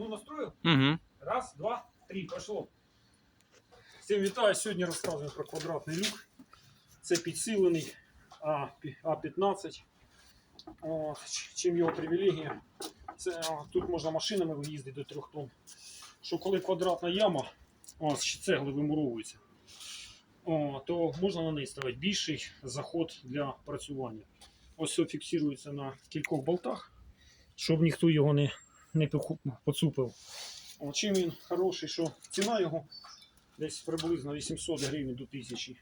Ну, настроїв? Угу. Раз, два, три, пошло. Всім вітаю. Сьогодні розказую про квадратний люк. Це підсилений А- А15. Чим його привілегія? Це, а, тут можна машинами виїздити до 3 тонн. Що коли квадратна яма, ось цегли вимуровуються, о, то можна на неї ставити більший заход для працювання. Ось все фіксується на кількох болтах, щоб ніхто його не, не поцупив. О, чим він хороший, що ціна його десь приблизно 800 гривень до 1000.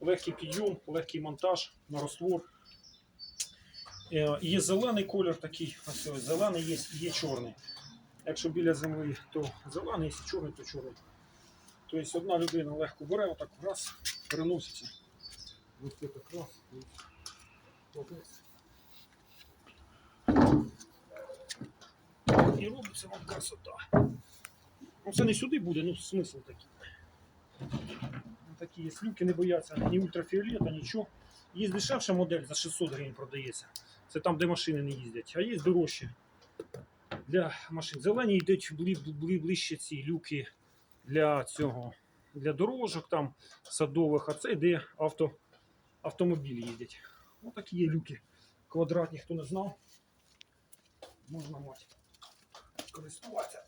Легкий підйом, легкий монтаж на роствор. Е, Є зелений колір такий, ось ось зелений є, є чорний. Якщо біля землі, то зелений, якщо чорний, то чорний. Тобто одна людина легко бере, отак раз, переноситься. Ось так раз. І робиться вам красота. Ну, це не сюди буде, ну смисл такий. Ну, Такі є люки, не бояться ні ультрафіолета, нічого. Є дешевша модель за 600 гривень продається. Це там, де машини не їздять. А є дорожче для машин. Зелені йдуть бли- бли- ближче ці люки для цього, для дорожок там садових, а це йде авто, автомобілі їздять. Ось такі є люки. Квадратні, хто не знав. Можна мати користуватися.